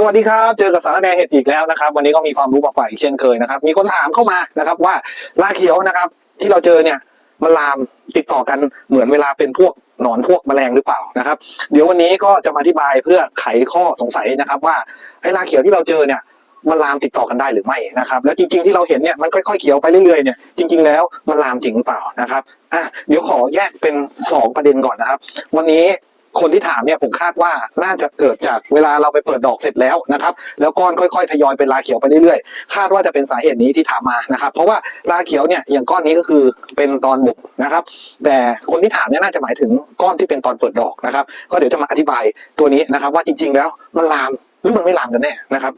สวัสดีครับ เจอกับสารแนเห็ดอีกแล้วนะครับ วันนี้ก็มีความรู้มาฝ่ากอีกเช่นเคยนะครับ มีคนถามเข้ามานะครับว่าลาเขียวนะครับ ที่เราเจอเนี่ยมันลามติดต่อกันเหมือนเวลาเป็นพวกหนอนพวกแมลงหรือเปล่านะครับ เดี๋ยววันนี้ก็จะมาอธิบายเพื่อไขข้อสงสัยนะครับว่าไอ้ลาเขียวที่เราเจอเนี่ยมันลามติดต่อกันได้หรือไม่นะครับแล้วจริงๆที่เราเห็นเนี่ยมันค่อยๆเขียวไปเรื่อยๆเนี่ยจริง ๆแล้วมันลามจริงหรือเปล่านะครับอะเดี๋ยวขอแยกเป็นสองประเด็นก่อนนะครับ วันนี้ คนที่ถามเนี่ยผมคาดว่าน่าจะเกิดจากเวลาเราไปเปิดดอกเสร็จแล้วนะครับ แล้วก้อนค่อยๆ ทยอยเป็นลาเขียวไปเรื่อยๆ คาดว่าจะเป็นสาเหตุนี้ที่ถามมานะครับ เพราะว่าลาเขียวเนี่ยอย่างก้อนนี้ก็คือเป็นตอนบุกนะครับ แต่คนที่ถามเนี่ยน่าจะหมายถึงก้อนที่เป็นตอนเปิดดอกนะครับ ก็เดี๋ยวจะมาอธิบายตัวนี้นะครับ ว่าจริง ๆ แล้วมันลามหรือมันไม่ลามกันแน่นะครับ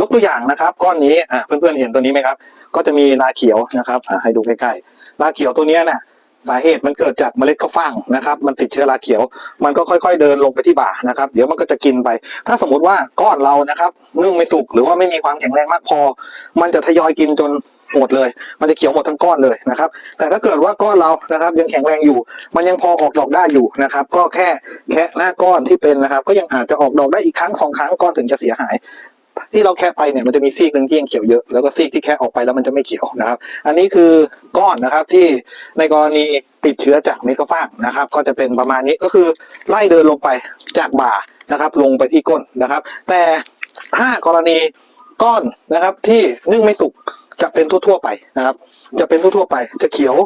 ยกตัวอย่างนะครับก้อนนี้อะเพื่อนๆเห็นตัวนี้ไหมครับ ก็จะมีลาเขียวนะครับให้ดูใกล้ๆลาเขียวตัวเนี้ยน่ะ สาเหตุมันเกิดจากเมล็ดข้าวฟ่างนะครับ มันติดเชื้อราเขียว มันก็ค่อย ๆ เดินลงไปที่บ่านะครับ เดี๋ยวมันก็จะกินไป ถ้าสมมติว่าก้อนเรานะครับนึ่งไม่สุกหรือว่าไม่มีความแข็งแรงมากพอ มันจะทยอยกินจนหมดเลย มันจะเขียวหมดทั้งก้อนเลยนะครับ แต่ถ้าเกิดว่าก้อนเรานะครับ ยังแข็งแรงอยู่ มันยังพอออกดอกได้อยู่นะครับ ก็แค่แค่หน้าก้อนที่เป็นนะครับ ก็ยังอาจจะออกดอกได้อีกครั้งสองครั้งก้อนถึงจะเสียหาย ที่เราแค่ไปเนี่ยมันจะมีซีกหนึ่งที่ยังเขียวเยอะแล้วก็ซีกที่แค่ออกไปแล้วมันจะไม่เขียวนะครับ อันนี้คือก้อนนะครับที่ในกรณีติดเชื้อจากเม็ดข้าวฟ่างนะครับ ก็จะเป็นประมาณนี้ก็คือไล่เดินลงไปจากบ่านะครับ ลงไปที่ก้นนะครับ แต่ถ้ากรณีก้อนนะครับที่นึ่งไม่สุกจะเป็นทั่วๆไปนะครับ จะเป็นทั่วๆไปจะเขียว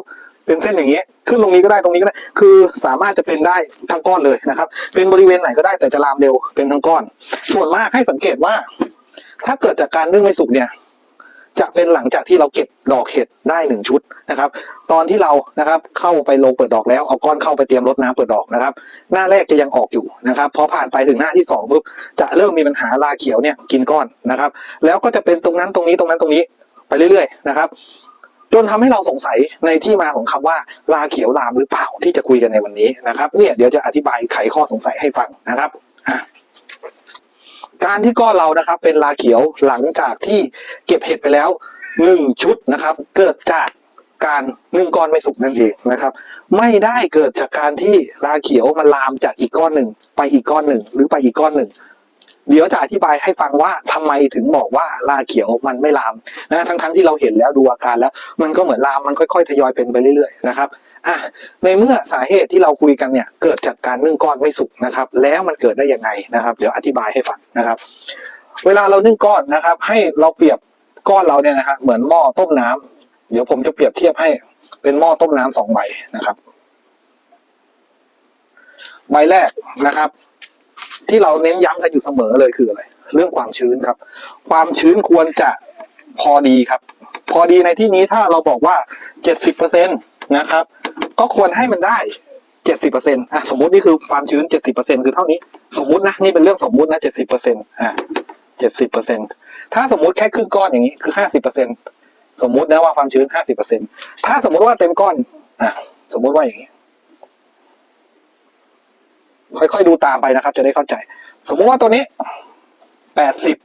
เป็นเส้นอย่างนี้ขึ้นตรงนี้ก็ได้ตรงนี้ก็ได้ คือสามารถจะเป็นได้ทั้งก้อนเลยนะครับ เป็นบริเวณไหนก็ได้แต่จะลามเร็วเป็นทั้งก้อน ส่วนมากให้สังเกตว่า ถ้าเกิดจากการนึ่งไม่สุกเนี่ย จะเป็นหลังจากที่เราเก็บดอกเห็ดได้หนึ่งชุดนะครับ ตอนที่เรานะครับเข้าไปลงเปิดดอกแล้วเอาก้อนเข้าไปเตรียมรดน้ำเปิดดอกนะครับ หน้าแรกจะยังออกอยู่นะครับพอผ่านไปถึงหน้าที่สองปุ๊บจะเริ่มมีปัญหาลาเขียวเนี่ยกินก้อนนะครับ แล้วก็จะเป็นตรงนั้นตรงนี้ตรงนั้นตรงนี้ไปเรื่อย ๆ นะครับจนทำให้เราสงสัยในที่มาของคำว่าลาเขียวลามหรือเปล่าที่จะคุยกันในวันนี้นะครับ เนี่ยเดี๋ยวจะอธิบายไขข้อสงสัยให้ฟังนะครับอะ การที่ก้อนเรานะครับ เป็นลาเขียวหลังจากที่เก็บเห็ดไปแล้วหนึ่งชุดนะครับ เกิดจากการนึ่งก้อนไม่สุกนั่นเองนะครับ ไม่ได้เกิดจากการที่ลาเขียวมันลามจากอีกก้อนหนึ่งไปอีกก้อนหนึ่ง หรือไปอีกก้อนหนึ่ง เดี๋ยวจะอธิบายให้ฟังว่าทำไมถึงบอกว่าลาเขียวมันไม่ลามนะทั้งๆที่เราเห็นแล้วดูอาการแล้ว มันก็เหมือนลามมันค่อยๆทยอยเป็นไปเรื่อยๆนะครับ อะในเมื่อสาเหตุที่เราคุยกันเนี่ยเกิดจากการนึ่งก้อนไม่สุกนะครับ แล้วมันเกิดได้ยังไงนะครับ เดี๋ยวอธิบายให้ฟังนะครับ เวลาเรานึ่งก้อนนะครับ ให้เราเปรียบก้อนเราเนี่ยนะฮะเหมือนหม้อต้มน้ำเดี๋ยวผมจะเปรียบเทียบให้เป็นหม้อต้มน้ำสองใบนะครับ ใบแรกนะครับ ที่เราเน้นย้ำกันอยู่เสมอเลยคืออะไรเรื่องความชื้นครับ ความชื้นควรจะพอดีครับ พอดีในที่นี้ถ้าเราบอกว่าเจ็ดสิบเปอร์เซ็นตนะครับ ก็ควรให้มันได้เจ็ดสิบเปอร์เซ็นต์อะสมมตินี่คือความชื้นเจ็ดสิบเปอร์เซ็นต์คือเท่านี้ สมมุตินะนี่เป็นเรื่องสมมุตินะเจ็ดสิบเปอร์เซ็นต์อะเจ็ดสิบเปอร์เซ็นต์ถ้าสมมุติแค่ครึ่งก้อนอย่างนี้คือห้าสิบเปอร์เซ็นต์สมมุตินะว่าความชื้นห้าสิบเปอร์เซ็นต์ถ้าสมมุติว่าเต็มก้อนอะสมมุติว่าอย่างนี้ ค่อยๆดูตามไปนะครับ จะได้เข้าใจ สมมุติว่าตัวนี้แปดสิบ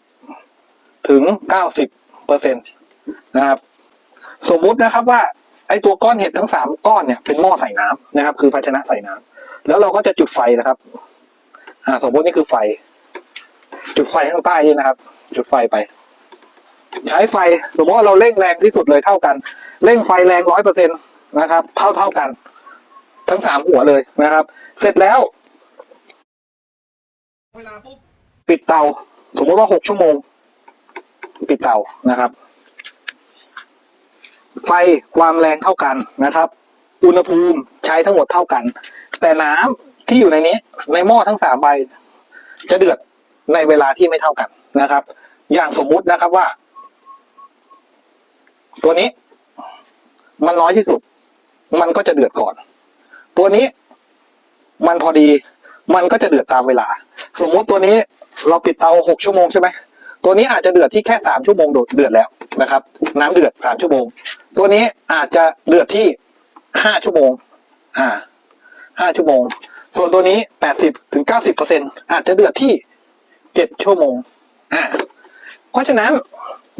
ถึงเก้าสิบเปอร์เซ็นต์นะครับ สมมุตินะครับว่า อตัวก้อนเห็ดทั้งสามก้อนเนี่ยเป็นหม้อใส่น้ำนะครับ คือภาชนะใส่น้ำแล้วเราก็จะจุดไฟนะครับ อ่า สมมตินี่คือไฟ จุดไฟข้างใต้นี่นะครับ จุดไฟไป ใช้ไฟ สมมติว่าเราเร่งแรงที่สุดเลยเท่ากัน เร่งไฟแรงร้อยเปอร์เซ็นตนะครับ เท่าเท่ากัน ทั้งสามหัวเลยนะครับ เสร็จแล้ว เวลาปุ๊บปิดเตา สมมติว่าหกชั่วโมง ปิดเตานะครับ ไฟความแรงเท่ากันนะครับ อุณหภูมิใช้ทั้งหมดเท่ากัน แต่น้ำที่อยู่ในนี้ในหม้อทั้งสามใบ จะเดือดในเวลาที่ไม่เท่ากันนะครับ อย่างสมมุตินะครับว่า ตัวนี้ มันน้อยที่สุด มันก็จะเดือดก่อน ตัวนี้ มันพอดี มันก็จะเดือดตามเวลา สมมุติตัวนี้ เราปิดเตาหกชั่วโมงใช่ไหม ตัวนี้อาจจะเดือดที่แค่สามชั่วโมงโดดเดือดแล้วนะครับ น้ำเดือดสามชั่วโมง ตัวนี้อาจจะเดือดที่ห้าชั่วโมง อ่าห้าชั่วโมง ส่วนตัวนี้แปดสิบถึงเก้าสิบเปอร์เซ็นอาจจะเดือดที่เจ็ดชั่วโมง อ่า เพราะฉะนั้น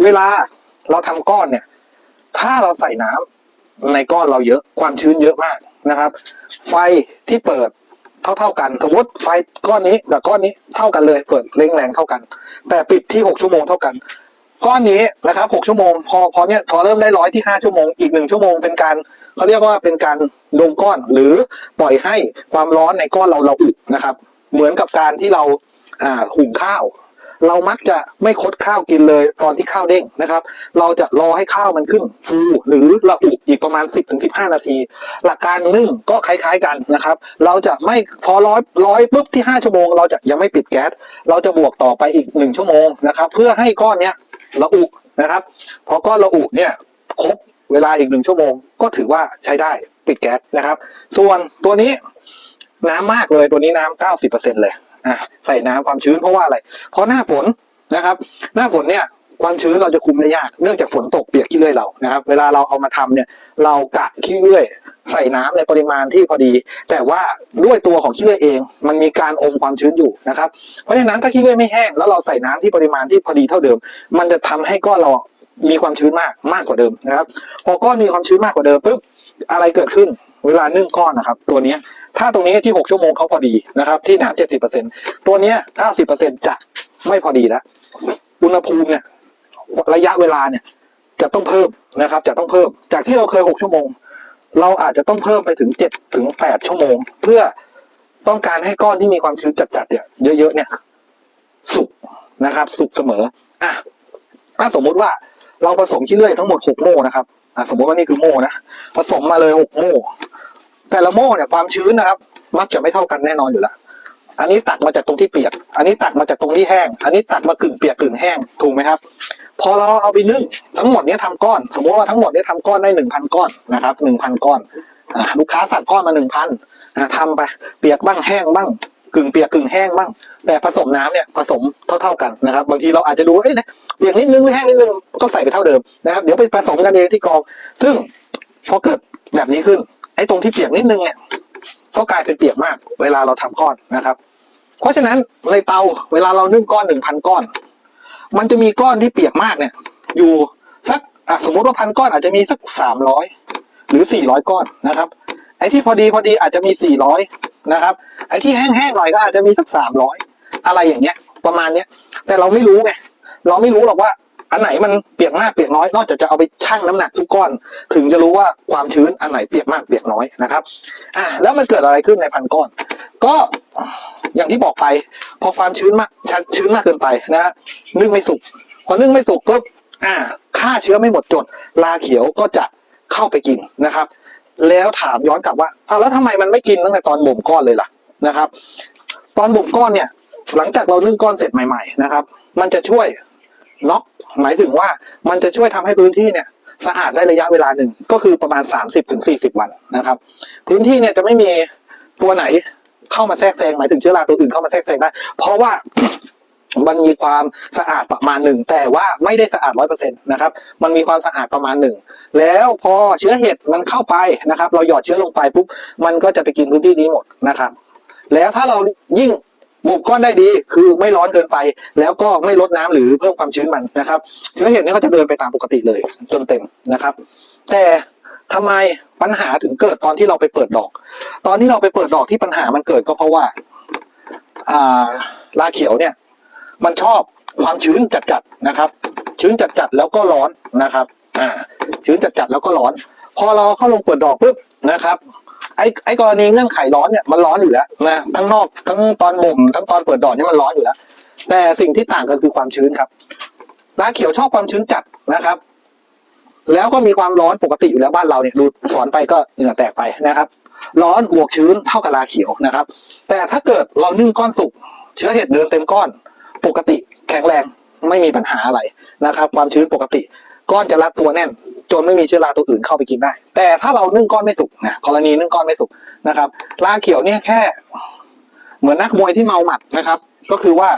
เวลาเราทำก้อนเนี่ย ถ้าเราใส่น้ำในก้อนเราเยอะความชื้นเยอะมากนะครับ ไฟที่เปิด เท่าเท่าๆกันสมมติไฟก้อนนี้กับก้อนนี้เท่ากันเลย เปิดเร่งแรงเท่ากัน แต่ปิดที่หกชั่วโมงเท่ากัน ก้อนนี้นะครับหกชั่วโมง พอพอเนี่ยพอเริ่มได้ร้อยที่ห้าชั่วโมงอีกหนึ่งชั่วโมงเป็นการเขาเรียกว่าเป็นการดมก้อนหรือปล่อยให้ความร้อนในก้อนเราเราอุนะครับ เหมือนกับการที่เราอ่าหุงข้าว เรามักจะไม่คดข้าวกินเลยตอนที่ข้าวเด้งนะครับ เราจะรอให้ข้าวมันขึ้นฟูหรือระอุอีกประมาณ 10-15ถึงนาที หลักการนึ่งก็คล้ายๆกันนะครับ เราจะไม่พอร้อยร้อยปุ๊บที่ 5 ชั่วโมง เราจะยังไม่ปิดแก๊สเราจะบวกต่อไปอีก 1 ชั่วโมงนะครับ เพื่อให้ก้อนเนี้ยระอุนะครับพอก้อนระอุเนี่ยครบเวลาอีกหนึ่งชั่วโมง ก็ถือว่าใช้ได้ปิดแก๊สนะครับ ส่วนตัวนี้น้ำมากเลยตัวนี้น้ำเก้าสิบเปอร์เซ็นเลย อะใส่น้ำความชื้นเพราะว่าอะไร เพราะหน้าฝนนะครับ หน้าฝนเนี่ยความชื้นเราจะคุมได้ยาก เนื่องจากฝนตกเปียกขี้เลื่อยเรานะครับ เวลาเราเอามาทำเนี่ย เรากะขี้เลื่อยใส่น้ำในปริมาณที่พอดี แต่ว่าด้วยตัวของขี้เลื่อยเอง มันมีการอมความชื้นอยู่นะครับ เพราะฉะนั้นถ้าขี้เลื่อยไม่แห้งแล้วเราใส่น้ำที่ปริมาณที่พอดีเท่าเดิม มันจะทำให้ก้อนเรามีความชื้นมากมากกว่าเดิมนะครับ พอก้อนมีความชื้นมากกว่าเดิมปุ๊บอะไรเกิดขึ้น เวลานึ่งก้อนนะครับ ตัวนี้ ถ้าตรงนี้ที่หกชั่วโมงเขาพอดีนะครับ ที่หน้ำเจ็ดสิบเปอร์เซ็นตัวเนี้ถ้าสิบเปอร์เซ็นจะไม่พอดีแล้วอุณหภูมิเนี่ยระยะเวลาเนี่ยจะต้องเพิ่มนะครับ จะต้องเพิ่ม จากที่เราเคยหกชั่วโมง เราอาจจะต้องเพิ่มไปถึงเจ็ดถึงแปดชั่วโมง เพื่อต้องการให้ก้อนที่มีความชื้นจัดๆเนี่ยเยอะๆเนี่ย สุกนะครับ สุกเสมออะถ้าสมมุติว่าเราผสมขี้เลื่อยทั้งหมดหกโม่นะครับอะสมมติว่านี่คือโม่นะผสมมาเลยหกโม่ แต่ละโม่เนี่ยความชื้นนะครับ มักจะไม่เท่ากันแน่นอนอยู่แล้วอันนี้ตักมาจากตรงที่เปียก อันนี้ตักมาจากตรงที่แห้ง อันนี้ตักมากึ่งเปียกกึ่งแห้ง ถูกไหมครับ พอเราเอาไปนึ่งทั้งหมดนี้ยทำก้อน สมมติว่าทั้งหมดนี้ยทำก้อนได้หนึ่งพันก้อนนะครับหนึ่งพันก้อน ลูกค้าสั่งก้อนมาหนึ่งพันทำไป เปียกบ้างแห้งบ้าง กึ่งเปียกกึ่งแห้งบ้าง แต่ผสมน้ำเนี่ยผสมเท่าๆกันนะครับ บางทีเราอาจจะดูเอ้ยเปียกนิดนึงแห้งนิดนึง ก็ใส่ไปเท่าเดิมนะครับ เดี๋ยวไปผสมกันเองที่กอง ซึ่งพอเกิดแบบนี้ขึ้น อ้ตรงที่เปียกนิดนึงเนี่ยก็กลายเป็นเปียกมาก เวลาเราทำก้อนนะครับ เพราะฉะนั้นในเตาเวลาเรานึ่งก้อนหนึ่งพันก้อน มันจะมีก้อนที่เปียกมากเนี่ย อยู่สักสมมติว่าพันก้อนอาจจะมีสักสามร้อยหรือสี่ร้อยก้อนนะครับ ไอ้ที่พอดีพอดีอาจจะมีสี่ร้อยนะครับไอ้ที่แห้งๆหน่อยก็อาจจะมีสักสามร้อยอะไรอย่างเงี้ย ประมาณเนี้ยแต่เราไม่รู้ไงเราไม่รู้หรอกว่า อันไหนมันเปียกมากเปียกน้อย นอกจากจะเอาไปชั่งน้ำหนักทุกก้อน ถึงจะรู้ว่าความชื้นอันไหนเปียกมากเปียกน้อยนะครับอะแล้วมันเกิดอะไรขึ้นในพันก้อน ก็อย่างที่บอกไป พอความชื้นมากชื้นมากเกินไปนะนึ่งไม่สุกพอนึ่งไม่สุกปุ๊บอ่าฆ่าเชื้อไม่หมดจดลาเขียวก็จะเข้าไปกินนะครับ แล้วถามย้อนกลับว่าอ้าวแล้วทำไมมันไม่กินตั้งแต่ตอนบ่มก้อนเลยล่ะนะครับ ตอนบ่มก้อนเนี่ย หลังจากเรานึ่งก้อนเสร็จใหม่ ๆ นะครับ มันจะช่วย น็อกหมายถึงว่ามันจะช่วยทำให้พื้นที่เนี่ยสะอาดได้ระยะเวลาหนึ่งก็คือประมาณ 30-40ถึง40 วันนะครับ พื้นที่เนี่ยจะไม่มีตัวไหนเข้ามาแทรกแซงหมายถึงเชื้อราตัวอื่นเข้ามาแทรกแซงได้ เพราะว่ามันมีความสะอาดประมาณหนึ่งแต่ว่าไม่ได้สะอาดร้อยเปอร์เซ็นต์นะครับมันมีความสะอาดประมาณหนึ่งแล้วพอเชื้อเห็ดมันเข้าไปนะครับ เราหยอดเชื้อลงไปปุ๊บมันก็จะไปกินพื้นที่นี้หมดนะครับ แล้วถ้าเรายิ่ง บุกก้อนได้ดีคือไม่ร้อนเกินไป แล้วก็ไม่ลดน้ำหรือเพิ่มความชื้นมันนะครับเชื้อเห็ดเนี่ยก็จะเดินไปตามปกติเลยจนเต็มนะครับ แต่ทำไมปัญหาถึงเกิดตอนที่เราไปเปิดดอก ตอนที่เราไปเปิดดอกที่ปัญหามันเกิดก็เพราะว่าอ่าลาเขียวเนี่ยมันชอบความชื้นจัดๆนะครับ ชื้นจัดๆแล้วก็ร้อนนะครับอ่าชื้นจัดๆแล้วก็ร้อน พอเราเข้าลงเปิดดอกปุ๊บนะครับ อ้ไอ้กรณีเงื่อนไขร้อนเนี่ยมันร้อนอยู่แล้วนะทั้งนอกทั้งตอนบ่มทั้งตอนเปิดดอกเนี่ยมันร้อนอยู่แล้ว แต่สิ่งที่ต่างกันคือความชื้นครับลาเขียวชอบความชื้นจัดนะครับ แล้วก็มีความร้อนปกติอยู่แล้วบ้านเราเนี่ยดูสอนไปก็เหงื่อแตกไปนะครับ ร้อนบวกชื้นเท่ากับลาเขียวนะครับ แต่ถ้าเกิดเรานึ่งก้อนสุกเชื้อเห็ดเดินเต็มก้อน ปกติแข็งแรงไม่มีปัญหาอะไรนะครับ ความชื้นปกติก้อนจะรัดตัวแน่น จนไม่มีเชื้อราตัวอื่นเข้าไปกินได้ แต่ถ้าเรานึ่งก้อนไม่สุกนะกรณีนึ่งก้อนไม่สุกนะครับลาเขียวเนี่ยแค่ เหมือนนักมวยที่เมาหมัดนะครับ ก็คือว่า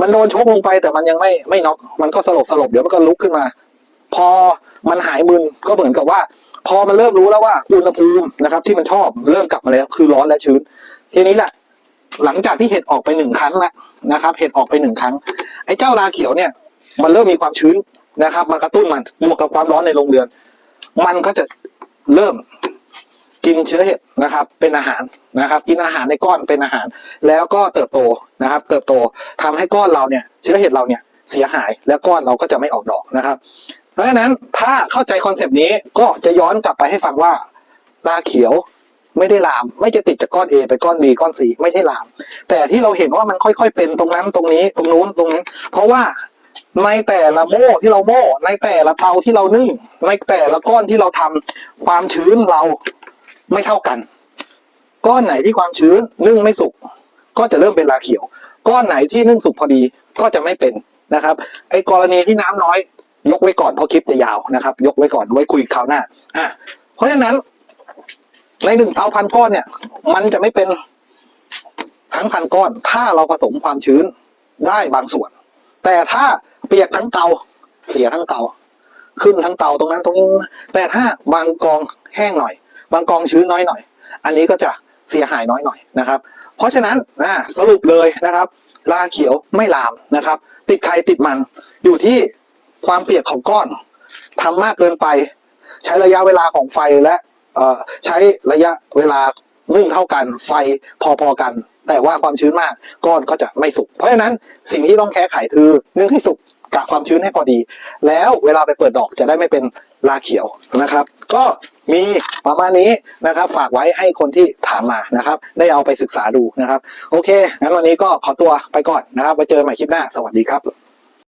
มันโดนชกลงไปแต่มันยังไม่ไม่น็อกมันก็สลบสลบเดี๋ยวมันก็ลุกขึ้นมา พอมันหายมึนก็เหมือนกับว่า พอมันเริ่มรู้แล้วว่าอุณหภูมินะครับ ที่มันชอบเริ่มกลับมาแล้ว คือร้อนและชื้น ทีนี้แหละหลังจากที่เห็ดออกไปหนึ่งครั้งแล้วนะครับ เห็ดออกไปหนึ่งครั้งไอ้เจ้าราเขียวเนี่ย มันเริ่มมีความชื้น นะครับมากระตุ้นมันบวกกับความร้อนในโรงเรือน มันก็จะเริ่มกินเชื้อเห็ดนะครับ เป็นอาหารนะครับ กินอาหารในก้อนเป็นอาหาร แล้วก็เติบโตนะครับ เติบโตทำให้ก้อนเราเนี่ย เชื้อเห็ดเราเนี่ยเสียหาย แล้วก้อนเราก็จะไม่ออกดอกนะครับ เพราะฉะนั้นถ้าเข้าใจคอนเซปต์นี้ก็จะย้อนกลับไปให้ฟังว่าราเขียวไม่ได้ลาม ไม่จะติดจากก้อน A ไปก้อน B ก้อน C ไม่ใช่ลาม แต่ที่เราเห็นว่ามันค่อยๆเป็นตรงนั้นตรงนี้ตรงนู้นตรงนี้ เพราะว่า ในแต่ละโม่ที่เราโม่ ในแต่ละเตาที่เรานึ่ง ในแต่ละก้อนที่เราทำความชื้นเราไม่เท่ากัน ก้อนไหนที่ความชื้นนึ่งไม่สุกก็จะเริ่มเป็นราเขียว ก้อนไหนที่นึ่งสุกพอดีก็จะไม่เป็นนะครับ ไอ้กรณีที่น้ำน้อย ยกไว้ก่อนเพราะคลิปจะยาวนะครับ ยกไว้ก่อนไว้คุยคราวหน้าอะเพราะฉะนั้น ในหนึ่งเตาพันก้อนเนี่ย มันจะไม่เป็นทั้งพันก้อน ถ้าเราผสมความชื้นได้บางส่วน แต่ถ้าเปียกทั้งเตาเสียทั้งเตา ขึ้นทั้งเตาตรงนั้นตรงนี้แต่ถ้าบางกองแห้งหน่อย บางกองชื้นน้อยหน่อย อันนี้ก็จะเสียหายน้อยหน่อยนะครับ เพราะฉะนั้นอ่าสรุปเลยนะครับลาเขียวไม่ลามนะครับ ติดไข่ติดมันอยู่ที่ความเปียกของก้อนทำมากเกินไป ใช้ระยะเวลาของไฟและใช้ระยะเวลานึ่งเท่ากันไฟพอๆกัน แต่ว่าความชื้นมากก้อนก็จะไม่สุก เพราะฉะนั้นสิ่งที่ต้องแก้ไขคือนึ่งให้สุกกะความชื้นให้พอดี แล้วเวลาไปเปิดดอกจะได้ไม่เป็นลาเขียวนะครับ ก็มีประมาณนี้นะครับ ฝากไว้ให้คนที่ถามมานะครับ ได้เอาไปศึกษาดูนะครับ โอเคงั้นวันนี้ก็ขอตัวไปก่อนนะครับไว้เจอกันใหม่คลิปหน้าสวัสดีครับ